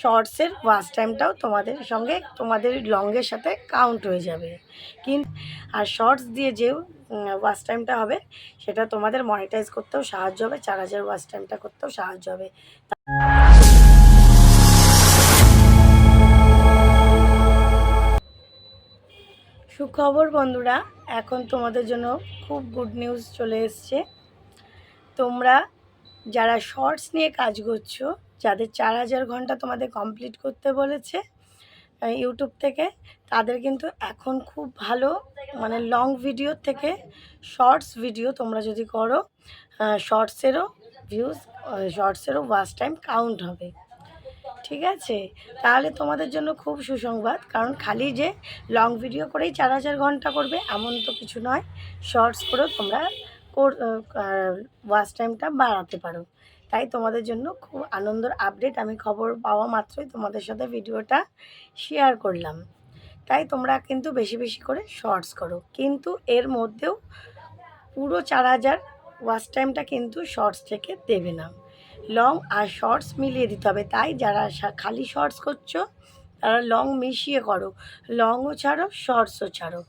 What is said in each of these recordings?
শর্টসের watch টাইমটাও তোমাদের সঙ্গে, তোমাদের লংয়ের সাথে কাউন্ট হয়ে যাবে। কিন্তু আর শর্টস দিয়ে যে ওয়াচ টাইমটা হবে, সেটা তোমাদের মনিটাইজ করতেও সাহায্য হবে, চার হাজার ওয়াচ টাইমটা করতেও সাহায্য হবে। সুখবর বন্ধুরা, এখন তোমাদের জন্য খুব গুড নিউজ চলে এসছে। তোমরা যারা শর্টস নিয়ে কাজ করছ যাদের চার হাজার ঘণ্টা তোমাদের কমপ্লিট করতে বলেছে ইউটিউব থেকে, তাদের কিন্তু এখন খুব ভালো মানে লং ভিডিও থেকে শর্টস ভিডিও তোমরা যদি করো শর্টসেরও ভিউজ শর্টসেরও ওয়াচ টাইম কাউন্ট হবে। ঠিক আছে? তাহলে তোমাদের জন্য খুব সুসংবাদ, কারণ খালি যে লং ভিডিও করেই চার হাজার ঘণ্টা করবে, এমন তো কিছু নয়। শর্টস করেও তোমরা ওয়াচ টাইমটা বাড়াতে পারো। তাই তোমাদের জন্য খুব আনন্দের আপডেট আমি খবর পাওয়া মাত্রই তোমাদের সাথে ভিডিওটা শেয়ার করলাম। তাই তোমরা কিন্তু বেশি বেশি করে শর্টস করো। কিন্তু এর মধ্যেও পুরো চার হাজার ওয়াচ টাইমটা কিন্তু শর্টস থেকে দেবে না। লং আর শর্টস মিলিয়ে দিতে হবে। তাই যারা খালি শর্টস করছ, তারা লং মিশিয়ে করো। লংও ছাড়ো শর্টসও ছাড়ো।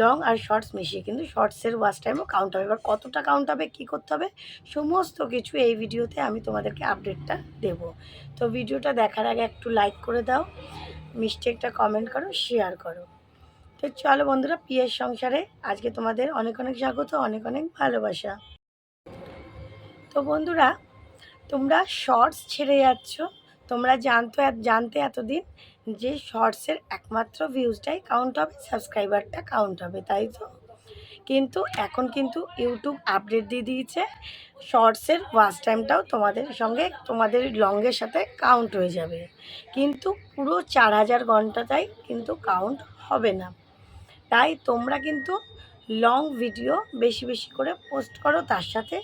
লং আর শর্টস মিশিয়ে, কিন্তু শর্টসের ওয়াচ টাইমও কাউন্ট হবে। এবার কতটা কাউন্ট হবে, কী করতে হবে, সমস্ত কিছু এই ভিডিওতে আমি তোমাদেরকে আপডেটটা দেব। তো ভিডিওটা দেখার আগে একটু লাইক করে দাও মিষ্টি কমেন্ট করো শেয়ার করো। তো চলো বন্ধুরা পিয়ের সংসারে আজকে তোমাদের অনেক অনেক স্বাগত, অনেক অনেক ভালোবাসা। তো বন্ধুরা, তোমরা শর্টস ছেড়ে যাচ্ছ, তোমরা জানতো, জানতে এতদিন যে শর্টসের একমাত্র ভিউজটাই কাউন্ট হবে সাবস্ক্রাইবারটা কাউন্ট হবে, তাই তো? কিন্তু এখন কিন্তু ইউটিউব আপডেট দিয়ে দিয়েছে, শর্টসের ওয়াচ টাইমটাও তোমাদের সঙ্গে, তোমাদের লংয়ের সাথে কাউন্ট হয়ে যাবে। কিন্তু পুরো চার হাজার ঘন্টাটাই কিন্তু কাউন্ট হবে না। তাই তোমরা কিন্তু লং ভিডিও বেশি বেশি করে পোস্ট করো, তার সাথে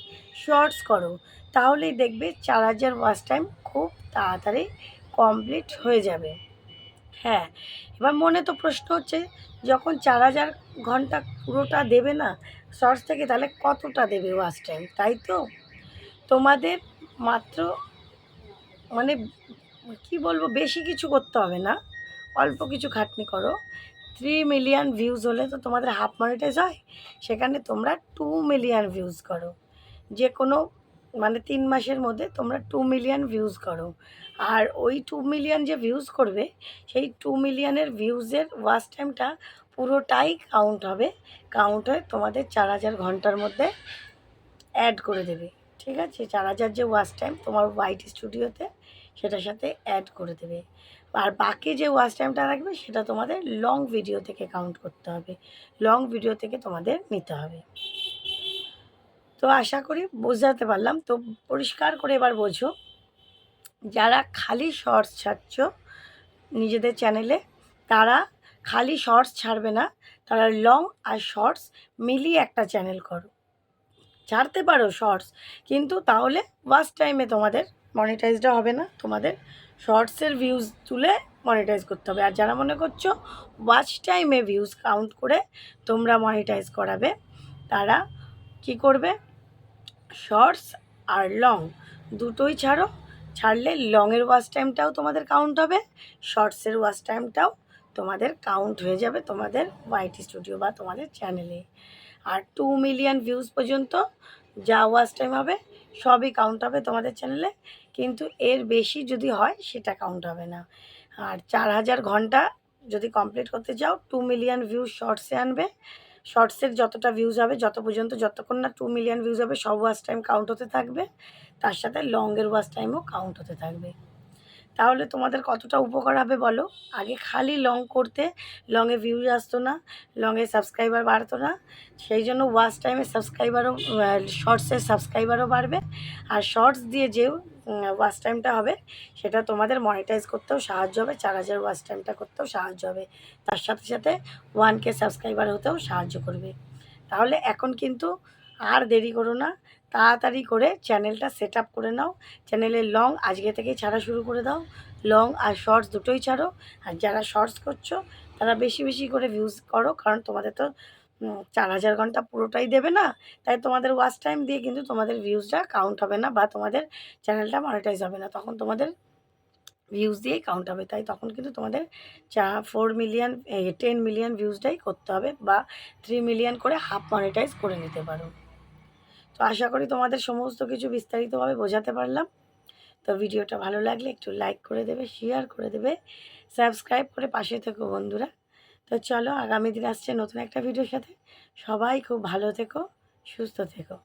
শর্টস করো। তাহলেই দেখবে চার হাজার ওয়াচ টাইম খুব তাড়াতাড়ি কমপ্লিট হয়ে যাবে। হ্যাঁ এবার মনে তো প্রশ্ন হচ্ছে, যখন চার হাজার ঘণ্টা পুরোটা দেবে না শর্টস থেকে তাহলে কতটা দেবে ওয়াচ টাইম তাই তো? তোমাদের মাত্র মানে কি বলব, বেশি কিছু করতে হবে না, অল্প কিছু খাটনি করো। থ্রি মিলিয়ন ভিউজ হলে তো তোমাদের হাফ মনিটাইজ হয়, সেখানে তোমরা টু মিলিয়ন ভিউজ করো। যে কোনো মানে তিন মাসের মধ্যে তোমরা টু মিলিয়ন ভিউজ করো। আর ওই টু মিলিয়ন যে ভিউজ করবে, সেই টু মিলিয়নের ভিউজের ওয়াচ টাইমটা পুরোটাই কাউন্ট হবে। কাউন্ট হয়ে তোমাদের চার হাজার ঘণ্টার মধ্যে অ্যাড করে দেবে। ঠিক আছে? চার হাজার যে ওয়াচ টাইম তোমার হোয়াইট স্টুডিওতে সেটার সাথে অ্যাড করে দেবে। আর বাকি যে ওয়াচ টাইমটা রাখবে, সেটা তোমাদের লং ভিডিও থেকে কাউন্ট করতে হবে। লং ভিডিও থেকে তোমাদের নিতে হবে। তো আশা করি বোঝাতে পারলাম। তো পরিষ্কার করে এবার বোঝো, যারা খালি শর্টস ছাড়ছ নিজেদের চ্যানেলে তারা খালি শর্টস ছাড়বে না, তারা লং আর শর্টস মিলিয়ে একটা চ্যানেল করো। ছাড়তে পারো শর্টস কিন্তু তাহলে ওয়াচ টাইমে তোমাদের মনিটাইজটা হবে না, তোমাদের শর্টসের ভিউজ তুলে মনিটাইজ করতে হবে। আর যারা মনে করছ ওয়াচ টাইমে ভিউজ কাউন্ট করে তোমরা মনিটাইজ করাবে, তারা কি করবে? শর্টস আর লং। দুটোই ছাড়ো। ছাড়লে লংয়ের ওয়াচ টাইমটাও তোমাদের কাউন্ট হবে, শর্টসের ওয়াচ টাইমটাও তোমাদের কাউন্ট হয়ে যাবে তোমাদের হোয়াইট স্টুডিও বা তোমাদের চ্যানেলে আর টু মিলিয়ন ভিউজ পর্যন্ত যা ওয়াচ টাইম হবে, সবই কাউন্ট হবে তোমাদের চ্যানেলে কিন্তু এর বেশি যদি হয়, সেটা কাউন্ট হবে না। আর চার হাজার ঘণ্টা যদি কমপ্লিট করতে চাও টু মিলিয়ন ভিউজ শর্টসে আনবে। শর্টসের যতটা ভিউজ হবে, যত পর্যন্ত যতক্ষণ না টু মিলিয়ন ভিউজ হবে, সব ওয়াচ টাইম কাউন্ট হতে থাকবে। তার সাথে লংয়ের ওয়াচ টাইমও কাউন্ট হতে থাকবে। তাহলে তোমাদের কতটা উপকার হবে বলো? আগে খালি লং করতে লংয়ে ভিউজ আসতো না লংয়ে সাবস্ক্রাইবার বাড়তো না, সেই জন্য ওয়াচ টাইমে সাবস্ক্রাইবারও শর্টসের সাবস্ক্রাইবারও বাড়বে। আর শর্টস দিয়ে যে ওয়াচ টাইমটা হবে, সেটা তোমাদের মনিটাইজ করতেও সাহায্য হবে, চার হাজার ওয়াচ টাইমটা করতেও সাহায্য হবে। তার সাথে সাথে ওয়ান কে সাবস্ক্রাইবার হতেও সাহায্য করবে। তাহলে এখন কিন্তু আর দেরি করো না, তাড়াতাড়ি করে চ্যানেলটা সেট আপ করে নাও। চ্যানেলের লং আজকে থেকেই ছাড়া শুরু করে দাও। লং আর শর্টস দুটোই ছাড়ো। আর যারা শর্টস করছ, তারা বেশি বেশি করে ভিউজ করো, কারণ তোমাদের তো চার হাজার ঘণ্টা পুরোটাই দেবে না। তাই তোমাদের ওয়াচ টাইম দিয়ে কিন্তু তোমাদের ভিউজটা কাউন্ট হবে না বা তোমাদের চ্যানেলটা মনিটাইজ হবে না। তখন তোমাদের ভিউজ দিয়েই কাউন্ট হবে। তাই তখন কিন্তু তোমাদের চা ফোর মিলিয়ন টেন মিলিয়ন ভিউজটাই করতে হবে বা থ্রি মিলিয়ন করে হাফ মনিটাইজ করে নিতে পারো। তো আশা করি তোমাদের সমস্ত কিছু বিস্তারিতভাবে বোঝাতে পারলাম। তো ভিডিওটা ভালো লাগলে একটু লাইক করে দেবে শেয়ার করে দেবে সাবস্ক্রাইব করে পাশে থেকো বন্ধুরা। তো চলো, আগামী দিন আসছে নতুন একটা ভিডিওর সাথে। সবাই খুব ভালো থেকো, সুস্থ থেকো।